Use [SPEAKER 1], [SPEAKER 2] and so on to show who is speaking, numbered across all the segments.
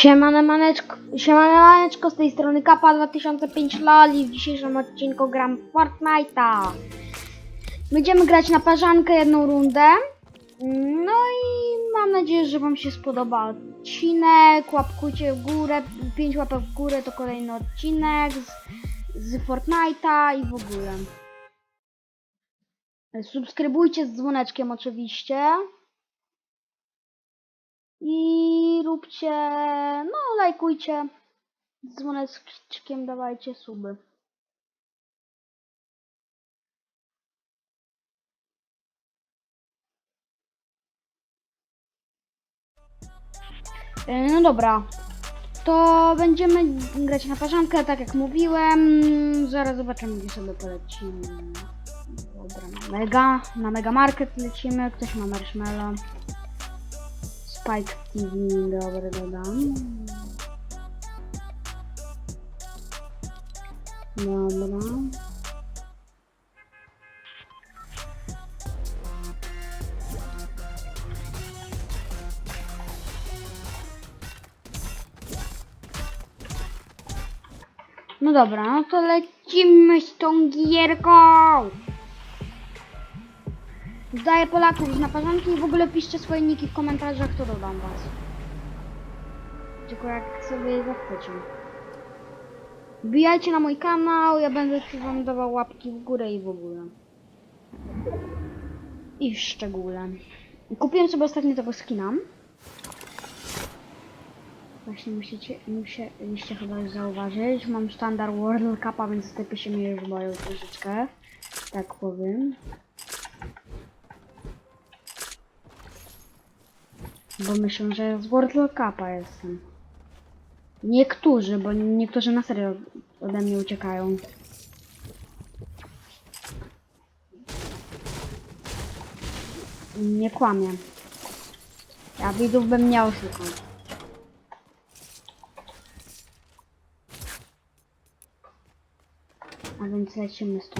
[SPEAKER 1] Siemane maneczko, z tej strony Kapa 2005 Loli. W dzisiejszym odcinku gram Fortnite'a. Będziemy grać na parzankę jedną rundę. No i mam nadzieję, że wam się spodoba odcinek. Łapkujcie w górę, 5 łapek w górę to kolejny odcinek z, z Fortnite'a i w ogóle. Subskrybujcie z dzwoneczkiem oczywiście. I róbcie, no lajkujcie, z dzwoneczkiem dawajcie suby. E, No dobra, to będziemy grać na parzankę, tak jak mówiłem. Zaraz zobaczymy, gdzie sobie polecimy. Dobra, na mega, na mega market lecimy, ktoś ma marshmallow. Spike TV, dobra, dodam. Dobra. No dobra, no to lecimy z tą gierką. Daję Polaków na parzanki i w ogóle piszcie swoje niki w komentarzach, to dodam was. Tylko jak sobie zachwycił. Wbijajcie na mój kanał, ja będę wam dawał łapki w górę i w ogóle. I w szczególe. Kupiłem sobie ostatnio tego skina. Właśnie musicie, musieliście chyba już zauważyć. Mam standard World Cupa, więc typy się mnie już boją troszeczkę. Tak powiem. Bo myślą, że z World Cupa jestem. Niektórzy, bo niektórzy na serio ode mnie uciekają. Nie kłamię. Ja widzów bym nie oszukał. A więc lecimy z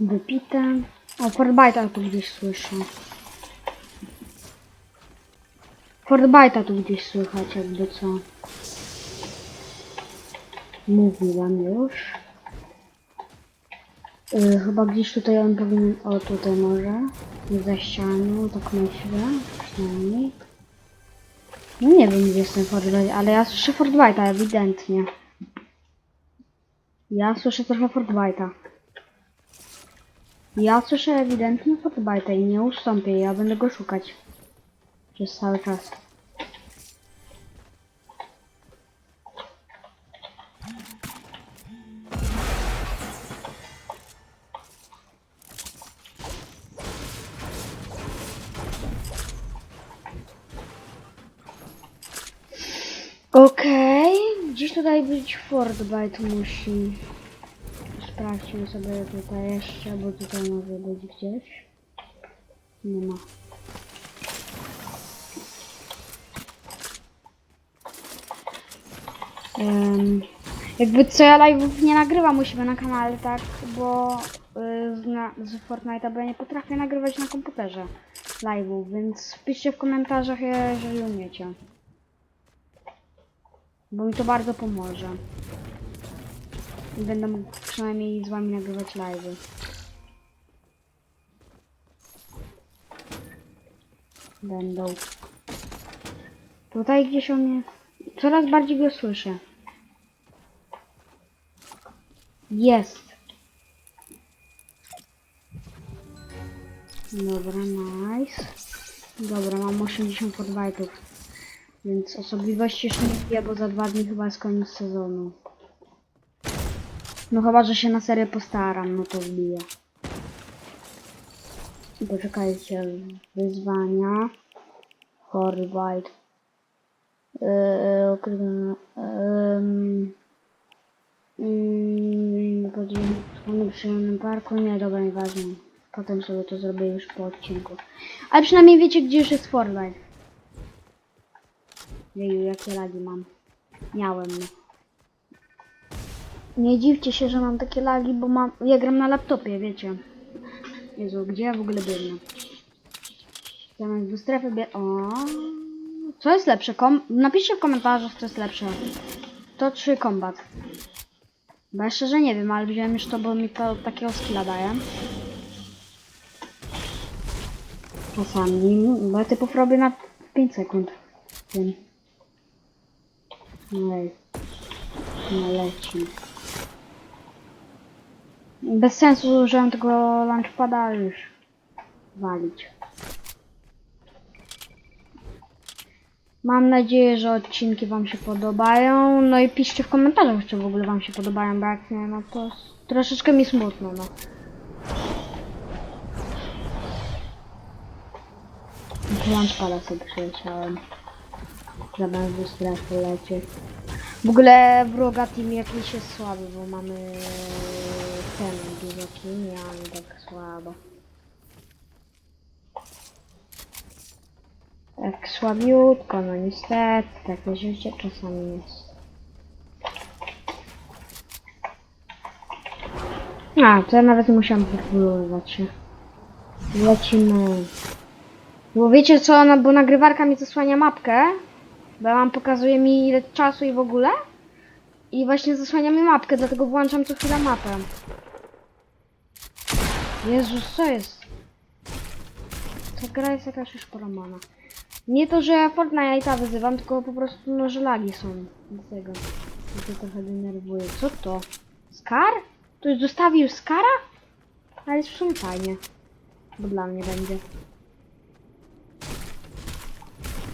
[SPEAKER 1] Wypite. O, Fortbite'a tu gdzieś słyszę. Fortbite'a tu gdzieś słychać, jakby co. Mówiłam już. Yy, chyba gdzieś tutaj on powinien... O, tutaj może. Za ścianą, tak myślę. Przynajmniej. No nie wiem, gdzie jest ten Fortbite, ale ja słyszę Fortbite'a ewidentnie. Ja słyszę trochę Fortbite'a. Ja słyszę ewidentnie Fortbite'a i nie ustąpię, ja będę go szukać. Przez cały czas. Okej, gdzieś tutaj być Fortbite musi. Sprawdźmy sobie tutaj jeszcze, bo tutaj może być gdzieś. Nie ma. Em, jakby co ja live'ów nie nagrywam u siebie na kanale, tak? Bo y, z, z Fortnite'a, bo ja nie potrafię nagrywać na komputerze live'ów, więc piszcie w komentarzach, jeżeli umiecie. Bo mi to bardzo pomoże. I będę mógł przynajmniej z wami nagrywać live'y. Będą. Tutaj gdzieś on jest. Coraz bardziej go słyszę. Jest. Dobra, nice. Dobra, mam 80 podbajtów. Więc osobliwości jeszcze nie bo za dwa dni chyba jest koniec sezonu. No chyba, że się na serię postaram, no to wbiję. Poczekajcie, wyzwania. Horribite. Yy, yy, podziemny w przyjemnym parku. Nie, dobra, nieważne. Potem sobie to zrobię już po odcinku. Ale przynajmniej wiecie, gdzie już jest Fortnite. Jeju, jakie lagi mam. Miałem, no. Nie dziwcie się, że mam takie lagi, bo mam... Ja gram na laptopie, wiecie. Jezu, gdzie ja w ogóle biegnę? Zamiast do strefy bie... O. Co jest lepsze? Kom... Napiszcie w komentarzach, co jest lepsze. To czy kombat? Bo ja szczerze nie wiem, ale wziąłem już to, bo mi to takiego skilla daje. Czasami, bo ja typów robię na 5 sekund. Wiem. No. No leci. Bez sensu użyłem tego launchpada, już walić. Mam nadzieję, że odcinki Wam się podobają. No i piszcie w komentarzach, czy w ogóle Wam się podobają, bo jak nie, no to troszeczkę mi smutno, no. Launchpada sobie przyleciałem. Zamiast do strefy lecieć. W ogóle wroga team jakiś jest słaby, bo mamy ten dużo ja mam tak słabo. Tak słabiutko, no niestety, takie życie czasami jest. A, to ja nawet musiałam wypróbować się. Lecimy. Bo wiecie co, no, bo nagrywarka mi zasłania mapkę, bo ja mam pokazuje mi ile czasu i w ogóle. I właśnie zasłania mi mapkę, dlatego włączam co chwilę mapę. Jezus, co jest? Ta gra jest jakaś już poromana. Nie to, że ja Fortnite'a wyzywam, tylko po prostu no, że lagi są. Dlatego to trochę denerwuje. Co to? Skar? Ktoś zostawił Skara? Ale jest w sumie fajnie. Bo dla mnie będzie.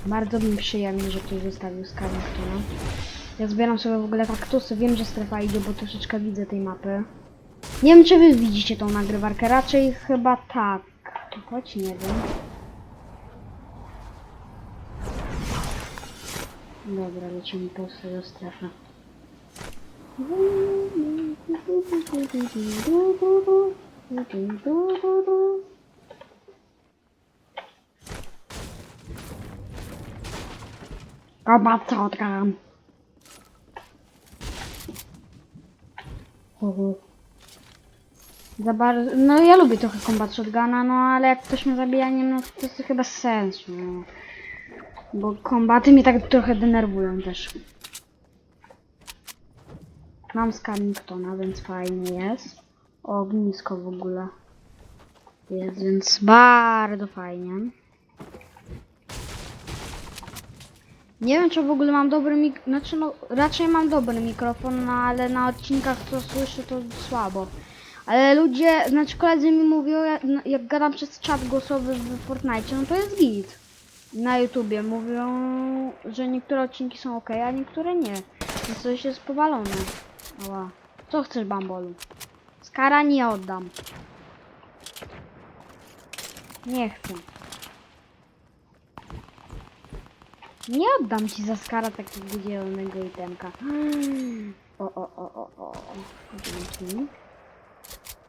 [SPEAKER 1] Bardzo mi przyjemnie, że ktoś zostawił Scarlettona. Ja zbieram sobie w ogóle kaktusy. Wiem, że strefa idzie, bo troszeczkę widzę tej mapy. Nie wiem, czy wy widzicie tą nagrywarkę. Raczej chyba tak. Choć nie wiem. Dobra, lecimy po swoją strefę. Kombat shotgun. Za bardzo... No ja lubię trochę kombat shotguna, no ale jak ktoś mnie zabija, nie no to jest chyba sens, no. Bo kombaty mnie tak trochę denerwują też. Mam Scarlingtona, więc fajnie jest. Ognisko w ogóle. Jest, więc bardzo fajnie. Nie wiem, czy w ogóle mam dobry mik... Znaczy, no, raczej mam dobry mikrofon, no, ale na odcinkach co słyszę, to słabo. Ale ludzie, znaczy koledzy mi mówią, jak, jak gadam przez czat głosowy w Fortnite, no to jest git. Na YouTubie mówią, że niektóre odcinki są ok, a niektóre nie. Więc coś jest powalone. Ała. Co chcesz, Bambolu? Skara nie oddam. Nie chcę. Nie oddam ci za skara takiego zielonego itemka. O, o, o, o, o. Dzięki.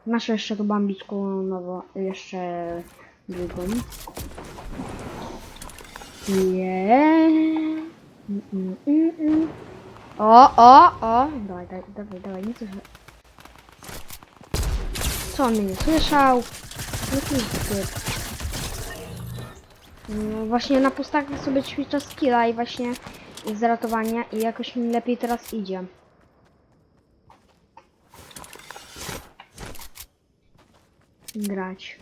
[SPEAKER 1] Masz jeszcze tu bambicku nowo, jeszcze drugą. Nie. Mm, mm, mm, mm. O, o, o. Dawaj, dawaj, dawaj, dawaj, nie słyszę. Co on mnie nie słyszał? Typ? No właśnie na pustach sobie ćwiczę skilla i właśnie z ratowania i jakoś mi lepiej teraz idzie. Grać.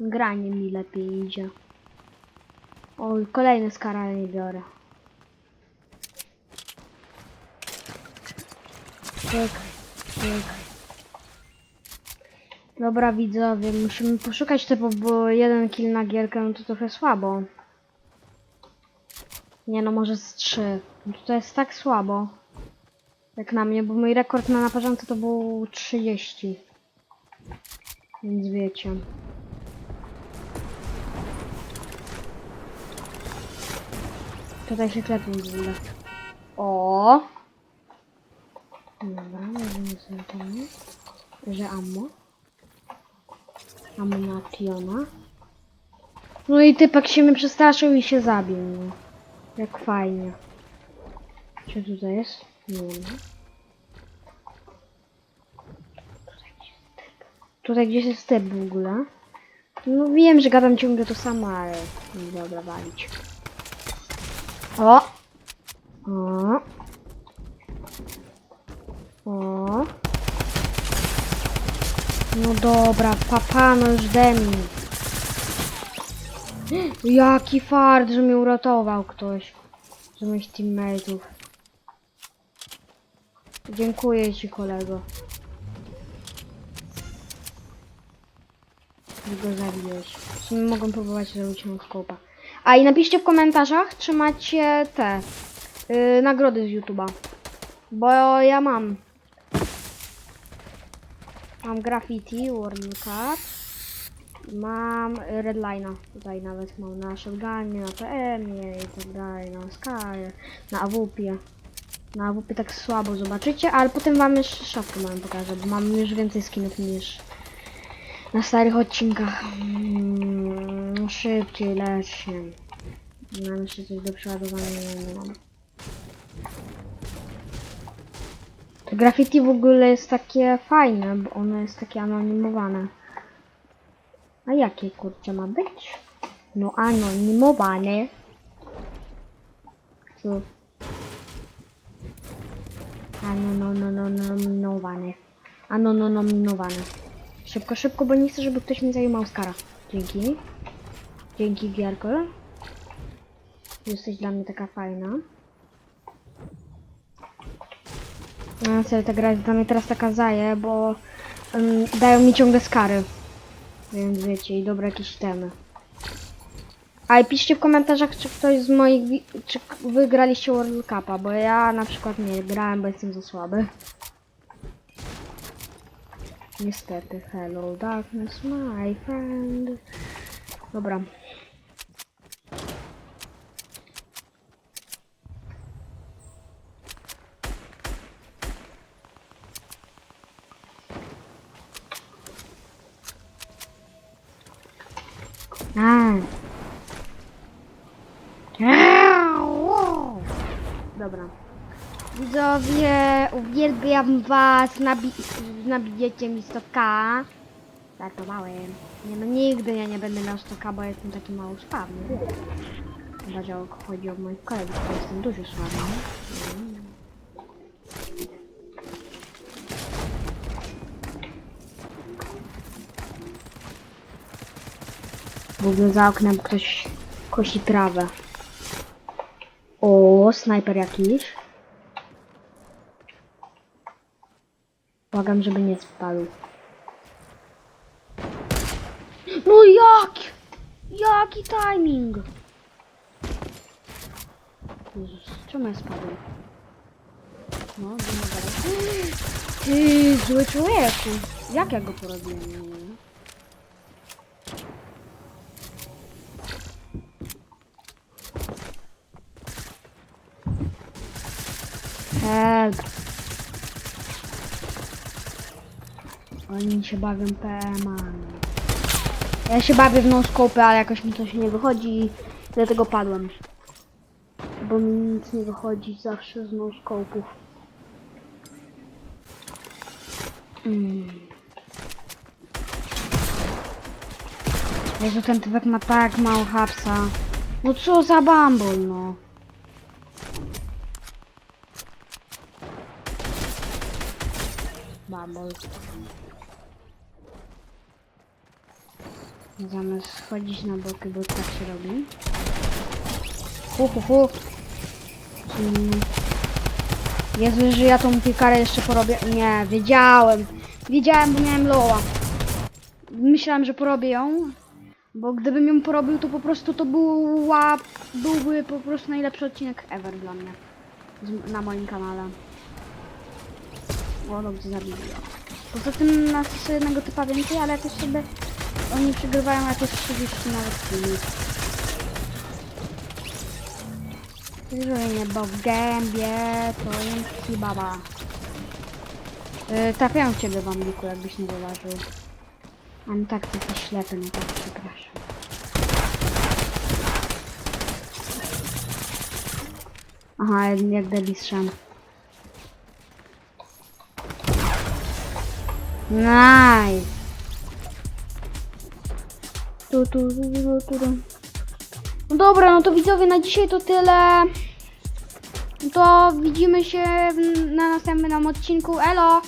[SPEAKER 1] Granie mi lepiej idzie. Oj, kolejny skara nie biorę. Tyk, tyk. Dobra widzowie, musimy poszukać typów, bo jeden kill na gierkę no to trochę słabo. Nie no, może z trzy. No to jest tak słabo. Jak na mnie, bo mój rekord na naparzance to był 30. Więc wiecie. Tutaj się klepią w ogóle. O! Dobra, możemy sobie tam, że ammo. Ammuniationa. No i typek się mnie przestraszył i się zabił, no. Jak fajnie. Co tutaj jest? Nie wiem. Tutaj gdzieś jest typ w ogóle. No wiem, że gadam ciągle to samo, ale... no Dobra, walić. O! O! O! No dobra, papa, no już demi. Jaki fart, że mnie uratował ktoś z moich teammateów. Dziękuję ci kolego. Że go zabiłeś. W mogą próbować zrobić mu skopa. A i napiszcie w komentarzach, czy macie te yy, nagrody z YouTube'a. Bo ja mam. Mam graffiti, World Cup. Mam Redline'a. Tutaj nawet mam na shotgunie, na PM-ie i tak dalej, na Sky, na AWP. Na AWP tak słabo zobaczycie, ale potem wam jeszcze szafkę mam pokażę, bo mam już więcej skinów niż na starych odcinkach. Mm, szybciej lecz się. Mam jeszcze coś do przeładowania, nie, mam. To graffiti w ogóle jest takie fajne, bo ono jest takie anonimowane. A jakie kurczę ma być? No anonimowane. Co? Anonimowane. Anonimowane. Szybko, szybko, bo nie chcę, żeby ktoś mi zajmował skara. Dzięki. Dzięki, Gierko. Jesteś dla mnie taka fajna. No serio, ta gra jest dla mnie teraz taka zaje, bo ym, dają mi ciągle skary. Więc wiecie, i dobre jakieś temy. A i piszcie w komentarzach, czy ktoś z moich, czy k- wy graliście World Cupa, bo ja na przykład nie grałem, bo jestem za słaby. Niestety, hello darkness, my friend. Dobra. A. Dobra. Widzowie, uwielbiam was, nabi nabijecie mi 100k. Żartowałem. Nie no, nigdy ja nie będę miał 100k, bo jestem taki mało sławny. Chyba, że chodzi o moich kolegów, to jestem dużo sławny. W ogóle za oknem ktoś kosi trawę. O, snajper jakiś. Błagam, żeby nie spadł. No jak? Jaki timing? Jezus, czemu ja spadłem? No, mogę. Ty, zły człowieku. Jak ja go porobiłem? Help. Oni się bawią PM-ami. Ja się bawię w no-scope, ale jakoś mi coś nie wychodzi, dlatego padłem. Bo mi nic nie wychodzi zawsze z no-scope'ów. Mm. Jezu, ten typek ma tak mało hapsa. No co za bambol, no. Bubble. Zamiast schodzić na boki, bo tak się robi. Hu, hu, hu. Mm. Jezu, że ja tą piekarę jeszcze porobię. Nie, wiedziałem. Wiedziałem, bo miałem loa. Myślałem, że porobię ją. Bo gdybym ją porobił, to po prostu to była, byłby po prostu najlepszy odcinek ever dla mnie. Na moim kanale. O, dobrze, no zabiję. Poza tym nas jeszcze jednego typa więcej, ale jakoś sobie... Oni przegrywają jakieś 30 nawet filmów. Zwyczajnie, bo w gębie to jest baba. Yy, e, tapiają ciebie, bambiku, jakbyś nie zauważył. A no tak, ty jesteś ślepy, no tak, przepraszam. Aha, jak debil. Nice. Tu, tu, tu, tu. No dobra, no to widzowie, na dzisiaj to tyle. To widzimy się na następnym odcinku. Elo!